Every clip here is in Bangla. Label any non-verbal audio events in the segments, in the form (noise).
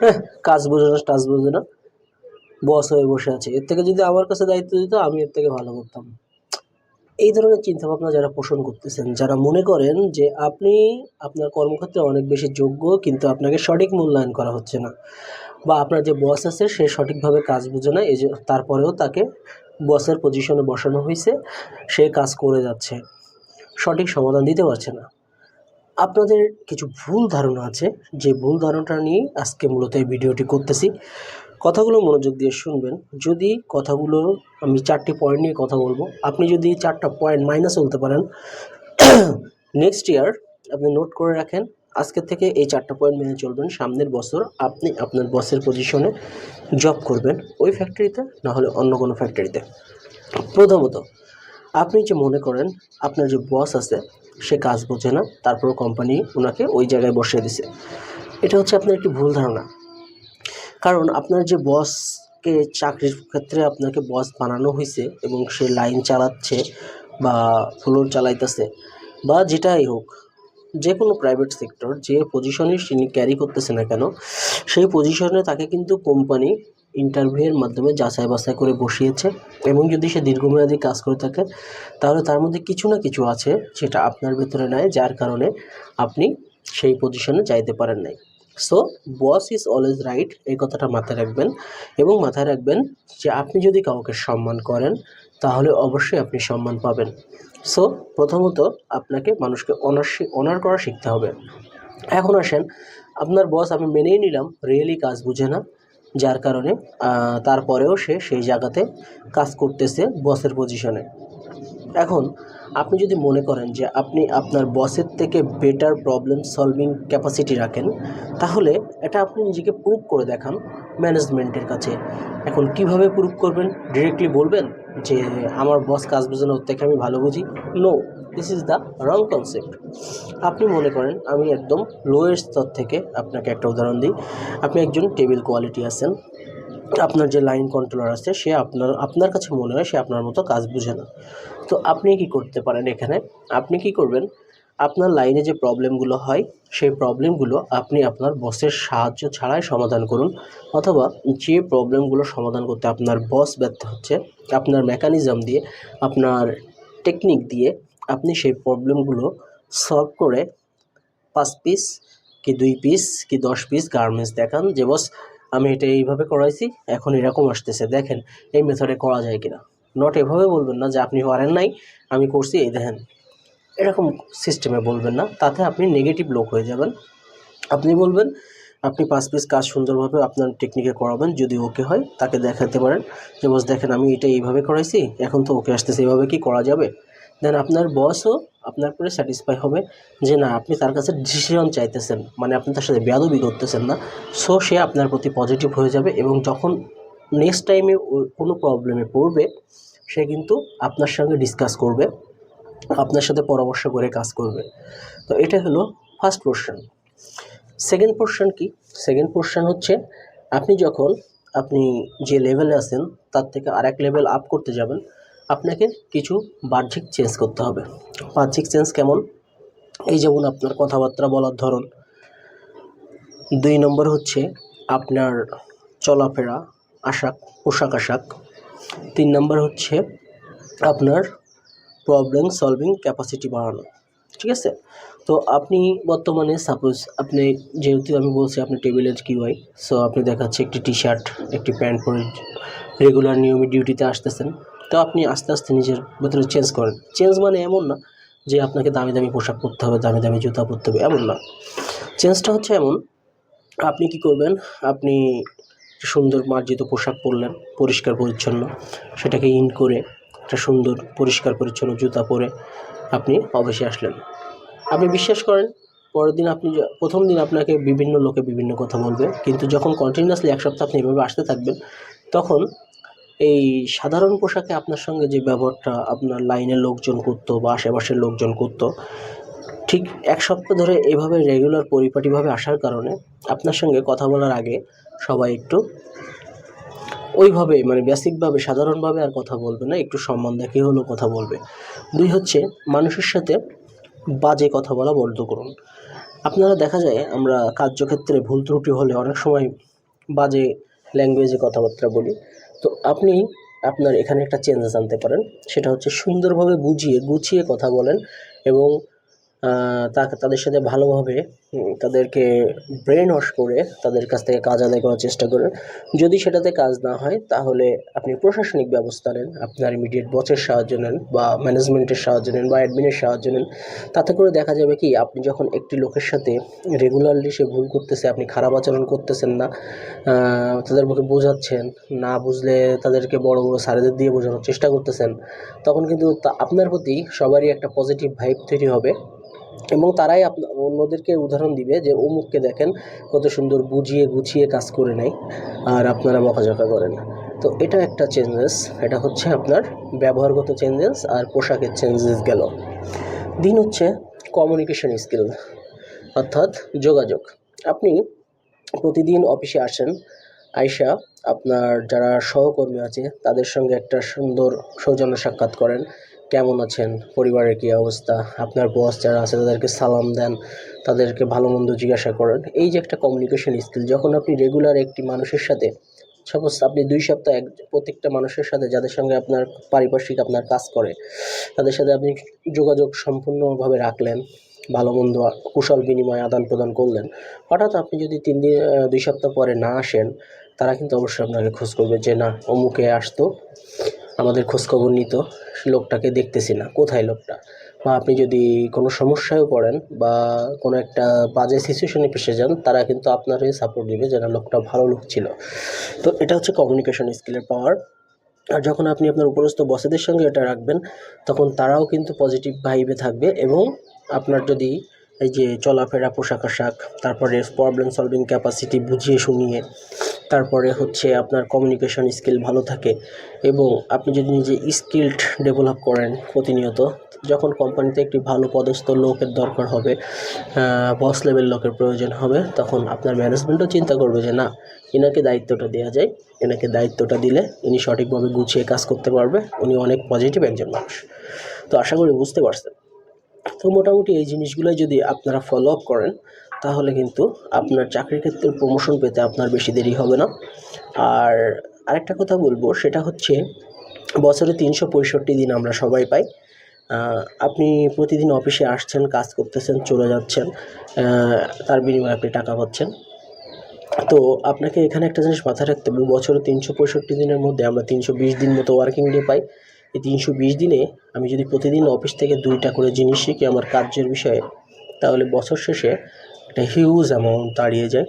হ্যাঁ কাজ বোঝে না টাজ বোঝে না। বস হয়ে বসে আছে। এর থেকে যদি আমার কাছে দায়িত্ব দিত, আমি এর থেকে ভালো করতাম। এই ধরনের চিন্তাভাবনা যারা পোষণ করতেছেন, যারা মনে করেন যে আপনি আপনার কর্মক্ষেত্রে অনেক বেশি যোগ্য, কিন্তু আপনাকে সঠিক মূল্যায়ন করা হচ্ছে না, বা আপনার যে বস আছে, সে সঠিকভাবে কাজ বুঝে না, এই যে তারপরেও তাকে বসের পজিশনে বসানো হয়েছে, সে কাজ করে যাচ্ছে, সঠিক সমাধান দিতে পারছে না। আপনাদের কিছু ভুল ধারণা আছে, যে ভুল ধারণাটা নিয়ে আজকে মূলত এই ভিডিওটি করতেছি। কথাগুলো মনোযোগ দিয়ে শুনবেন। যদি কথাগুলো আমি চারটি পয়েন্ট নিয়ে কথা বলব, আপনি যদি চারটা পয়েন্ট মাইনাস বলতে পারেন (coughs) নেক্সট ইয়ার আপনি নোট করে রাখেন, আজকে থেকে এই চারটা পয়েন্ট মেনে চলবেন। সামনের বছর আপনি আপনার বসের পজিশনে জব করবেন ওই ফ্যাক্টরিতে না হলে অন্য কোনো ফ্যাক্টরিতে প্রথমত, আপনি যে মনে করেন, আপনার যে বস আছে সে কাজ বোঝে না তারপর কোম্পানি ওনাকে ওই জায়গায় বসিয়ে দিছে। এটা হচ্ছে আপনার একটি ভুল ধারণা। কারণ আপনার যে বসকে চাকরির ক্ষেত্রে আপনাকে বস বানানো হয়েছে এবং সে লাইন চালাচ্ছে বা ফ্লোর চালাইতেছে বা যেটাই হোক যে কোনো প্রাইভেট সেক্টর যে পজিশনে তিনি ক্যারি করতেছে না কেন, সেই পজিশনে তাকে কিন্তু কোম্পানি ইন্টারভিউয়ের মাধ্যমে যাচাই বাছাই করে বসিয়েছে এবং যদি সে দীর্ঘমেয়াদী কাজ করে থাকে তাহলে তার মধ্যে কিছু না কিছু আছে যেটা আপনার ভেতরে নাই, যার কারণে আপনি সেই পজিশনে যাইতে পারেন নাই। So boss is always right এই কথাটা মাথায় রাখবেন এবং মাথায় রাখবেন যে আপনি যদি কাউকে সম্মান করেন, তাহলে অবশ্যই আপনি সম্মান পাবেন। সো প্রথমত আপনাকে মানুষকে অনার অনার করা শিখতে হবে। এখন আসেন, আপনার বস আমি মেনেই নিলাম রিয়েলি কাজ বুঝে না। যার কারণে তারপরেও সে সেই জায়গাতে কাজ করতেছে বসের পজিশনে এখন আপনি যদি মনে করেন যে আপনি আপনার বসের থেকে বেটার প্রবলেম সলভিং ক্যাপাসিটি রাখেন, তাহলে এটা আপনি নিজেকে প্রুভ করে দেখান ম্যানেজমেন্টের কাছে। এখন কীভাবে প্রুভ করবেন? ডিরেক্টলি বলবেন যে আমার বস কাজ বোঝানো ওর থেকে আমি ভালো বুঝি? No this is the wrong concept আপনি মনে করেন আমি একদম লোয়ের স্তর থেকে আপনাকে একটা উদাহরণ দিই। আপনি একজন টেবিল কোয়ালিটি আছেন আপনার যে লাইন কন্ট্রোলার আছে, সে আপনার আপনার কাছে মনে হয় সে আপনার মতো কাজ বুঝে না। তো আপনি কি করতে পারেন এখানে? আপনি কি করবেন? আপনার লাইনে যে প্রবলেমগুলো হয়, সেই প্রবলেমগুলো আপনি আপনার বসের সাহায্য ছাড়াই সমাধান করুন। অথবা যে প্রবলেমগুলো সমাধান করতে আপনার বস ব্যর্থ হচ্ছে, আপনার মেকানিজম দিয়ে, আপনার টেকনিক দিয়ে আপনি সেই প্রবলেমগুলো সলভ করে পাঁচ পিস কি দুই পিস কি দশ পিস গার্মেন্টস দেখান। যে বস আমি এটা এইভাবে করাইছি, এখন এরকম আসতেছে। দেখেন, এই মেথডে করা যায় কিনা। নট এভাবে বলবেন না যে আপনি পারেন নাই, আমি করছি, এই দেখেন। এরকম সিস্টেমে বলবেন না, তাতে আপনি নেগেটিভ লোক হয়ে যাবেন। আপনি বলবেন, আপনি পাঁচ পিস কাজ সুন্দরভাবে আপনার টেকনিকে করাবেন, যদি ওকে হয়, তাকে দেখাতে পারেন। যে বস দেখেন, আমি এটা এইভাবে করাইছি, এখন তো ওকে আসতেছে এইভাবে কি করা যাবে? দেন আপনার বসও আপনার পরে স্যাটিসফাই হবে যে না, আপনি তার কাছে ডিসিশন চাইতেছেন। মানে আপনি তার সাথে বেয়াদবি করতেছেন না। সো সে আপনার প্রতি পজিটিভ হয়ে যাবে এবং যখন নেক্সট টাইমে কোনো প্রবলেমে পড়বে, সে কিন্তু আপনার সঙ্গে ডিসকাস করবে, আপনার সাথে পরামর্শ করে কাজ করবে। তো এটা হলো ফার্স্ট পোর্শন সেকেন্ড পোর্শন কি? সেকেন্ড পোর্শন হচ্ছে আপনি যখন, আপনি যে লেভেলে আছেন, তার থেকে আরেক লেভেল আপ করতে যাবেন। আপনাকে কিছু বাহ্যিক চেঞ্জ করতে হবে। বাহ্যিক চেঞ্জ কেমন? এই যেমন আপনার কথাবার্তা বলার ধরন। দুই নম্বর হচ্ছে আপনার চলাফেরা, আশাক, পোশাক আশাক। তিন নম্বর হচ্ছে আপনার প্রবলেম সলভিং ক্যাপাসিটি বাড়ানো। ঠিক আছে? তো আপনি বর্তমানে সাপোজ আপনি যেহেতু আমি বলছি আপনি টেবিলের কিউআই সো আপনি দেখাচ্ছে একটি টি শার্ট একটি প্যান্ট পরে রেগুলার নিয়মিত ডিউটিতে আসতেছেন। তো আপনি আস্তে আস্তে নিজের ভেতরে চেঞ্জ করেন। চেঞ্জ মানে এমন না যে আপনাকে দামি দামি পোশাক পরতে হবে, দামি দামি জুতা পরতে হবে, এমন না। চেঞ্জটা হচ্ছে এমন, আপনি কি করবেন? আপনি সুন্দর মার্জিত পোশাক পরলেন, পরিষ্কার পরিচ্ছন্ন, সেটাকে ইন করে একটা সুন্দর, পরিষ্কার পরিচ্ছন্ন জুতা পরে আপনি অফিসে আসলেন। আপনি বিশ্বাস করেন, পরের দিন আপনি প্রথম দিন আপনাকে বিভিন্ন লোকে বিভিন্ন কথা বলবে, কিন্তু যখন কন্টিনিউয়াসলি এক সপ্তাহ আপনি এভাবে আসতে থাকবেন, তখন এই সাধারণ পোশাকে আপনার সঙ্গে যে ব্যবহারটা আপনার লাইনের লোকজন করতো বা আশেপাশের লোকজন করতো, ঠিক এক সপ্তাহ ধরে এভাবে রেগুলার পরিপাটিভাবে আসার কারণে আপনার সঙ্গে কথা বলার আগে সবাই একটু ওইভাবে মানে বেসিকভাবে সাধারণভাবে আর কথা বলবে না, একটু সম্মান দেখে হলেও কথা বলবে। দুই হচ্ছে, মানুষের সাথে বাজে কথা বলা বন্ধ করুন। আপনারা দেখা যায় আমরা কার্যক্ষেত্রে ভুল ত্রুটি হলে অনেক সময় বাজে ল্যাঙ্গুয়েজে কথাবার্তা বলি। তো আপনি আপনার এখানে একটা চেঞ্জেস আনতে পারেন। সেটা হচ্ছে সুন্দরভাবে বুঝিয়ে, গুছিয়ে কথা বলেন এবং তাকে তাদের সাথে ভালোভাবে তাদেরকে ব্রেন ওয়াশ করে তাদের কাছ থেকে কাজ আদায় করার চেষ্টা করেন যদি সেটাতে কাজ না হয়, তাহলে আপনি প্রশাসনিক ব্যবস্থা নেন, আপনার ইমিডিয়েট বসের সাহায্য নেন বা ম্যানেজমেন্টের সাহায্য নেন বা অ্যাডমিনের সাহায্য নেন। তাতে করে দেখা যাবে কি, আপনি যখন একটি লোকের সাথে রেগুলারলি সে ভুল করতেছে, আপনি খারাপ আচরণ করতেছেন না তাদের মুখে বোঝাচ্ছেন, না বুঝলে তাদেরকে বড় বড় স্যারেদের দিয়ে বোঝানোর চেষ্টা করতেছেন, তখন কিন্তু আপনার প্রতি সবারই একটা পজিটিভ ভাইব তৈরি হবে। এবং তারাই আপনা, অন্যদেরকে উদাহরণ দিবে যে, অমুককে দেখেন কত সুন্দর বুঝিয়ে গুছিয়ে কাজ করে নেয়, আর আপনারা বকাঝকা করেন তো এটা একটা চেঞ্জেস এটা হচ্ছে আপনার ব্যবহারগত চেঞ্জেস আর পোশাকের চেঞ্জেস গেল। দিন হচ্ছে কমিউনিকেশন স্কিল অর্থাৎ যোগাযোগ। আপনি প্রতিদিন অফিসে আসেন, আইসা আপনার যারা সহকর্মী আছে, তাদের সঙ্গে একটা সুন্দর সৌজন্য সাক্ষাৎ করেন কেমন আছেন? পরিবারের কী অবস্থা? আপনার বস যারা আছে, তাদেরকে সালাম দেন, তাদেরকে ভালো মন্দ জিজ্ঞাসা করেন। এই যে একটা কমিউনিকেশন স্কিল যখন আপনি রেগুলার একটি মানুষের সাথে সাপোজ আপনি দুই সপ্তাহ এক, প্রত্যেকটা মানুষের সাথে যাদের সঙ্গে আপনার পারিপার্শ্বিক আপনার কাজ করে, তাদের সাথে আপনি যোগাযোগ সম্পূর্ণভাবে রাখলেন, ভালো মন্দ কুশল বিনিময় আদান প্রদান করলেন, হঠাৎ আপনি যদি তিন দিন দুই সপ্তাহ পরে না আসেন, তারা কিন্তু অবশ্যই আপনাকে খোঁজ করবে যে, না, অমুকে আসতো। আমাদের খোঁজখবর নিত, লোকটাকে দেখতেছি না। কোথায় লোকটা? বা আপনি যদি কোনো সমস্যায়ও পড়েন বা কোনো একটা বাজে সিচুয়েশনে ফেসে যান, তারা কিন্তু আপনার হয়ে সাপোর্ট দিবে যেন লোকটা ভালো লোক ছিল। তো এটা হচ্ছে কমিউনিকেশন স্কিলের পাওয়ার আর যখন আপনি আপনার উপরস্থ বসেদের সঙ্গে এটা রাখবেন, তখন তারাও কিন্তু পজিটিভ ভাইবে থাকবে এবং আপনার যদি এই যে চলাফেরা, পোশাক আশাক, তারপরে প্রবলেম সলভিং ক্যাপাসিটি বুঝিয়ে শুনিয়ে তারপরে হচ্ছে আপনার কমিউনিকেশন স্কিল ভালো থাকে এবং আপনি যদি নিজে স্কিল্ড ডেভেলপ করেন প্রতিনিয়ত, যখন কোম্পানিতে একটি ভালো পদস্থ লোকের দরকার হবে বস লেভেল লোকের প্রয়োজন হবে, তখন আপনার ম্যানেজমেন্টও চিন্তা করবে যে না এনাকে দায়িত্বটা দেওয়া যায় এনাকে দায়িত্বটা দিলে ইনি সঠিকভাবে গুছিয়ে কাজ করতে পারবে, উনি অনেক পজিটিভ একজন মানুষ। তো আশা করি বুঝতে পারছেন। তো মোটামুটি এই জিনিসগুলো যদি আপনারা ফলো আপ করেন তাহলে কিন্তু আপনার চাকরির ক্ষেত্রে প্রমোশন পেতে আপনার বেশি দেরি হবে না। আর আরেকটা কথা বলব, সেটা হচ্ছে বছরে তিনশো পঁয়ষট্টি দিন আমরা সবাই পাই। আপনি প্রতিদিন অফিসে আসছেন, কাজ করতেছেন, চলে যাচ্ছেন তার বিনিময়ে আপনি টাকা পাচ্ছেন। তো আপনাকে এখানে একটা জিনিস মাথায় রাখতে হবে, বছরে তিনশো পঁয়ষট্টি দিনের মধ্যে আমরা তিনশো বিশ দিন মতো ওয়ার্কিং ডে পাই। এই তিনশো বিশ দিনে আমি যদি প্রতিদিন অফিস থেকে দুইটা করে জিনিস শিখি আমার কার্যের বিষয়ে, তাহলে বছর শেষে একটা হিউজ অ্যামাউন্ট দাঁড়িয়ে যায়।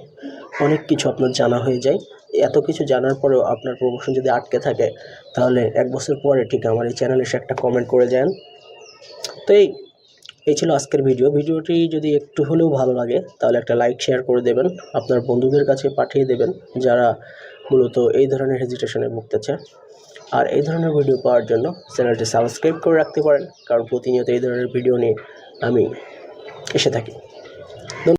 অনেক কিছু আপনার জানা হয়ে যায়। এত কিছু জানার পরেও আপনার প্রমোশন যদি আটকে থাকে, তাহলে এক বছর পরে ঠিক আমার এই চ্যানেলে এসে একটা কমেন্ট করে যান। তো এই এই ছিল আজকের ভিডিও ভিডিওটি যদি একটু হলেও ভালো লাগে, তাহলে একটা লাইক শেয়ার করে দেবেন। আপনার বন্ধুদের কাছে পাঠিয়ে দেবেন, যারা মূলত এই ধরনের হেজিটেশনে ভুগতেছে। আর এই ধরনের ভিডিও পাওয়ার জন্য চ্যানেলটি সাবস্ক্রাইব করে রাখতে পারেন। কারণ প্রতিনিয়ত এই ধরনের ভিডিও নিয়ে আমি এসে থাকি।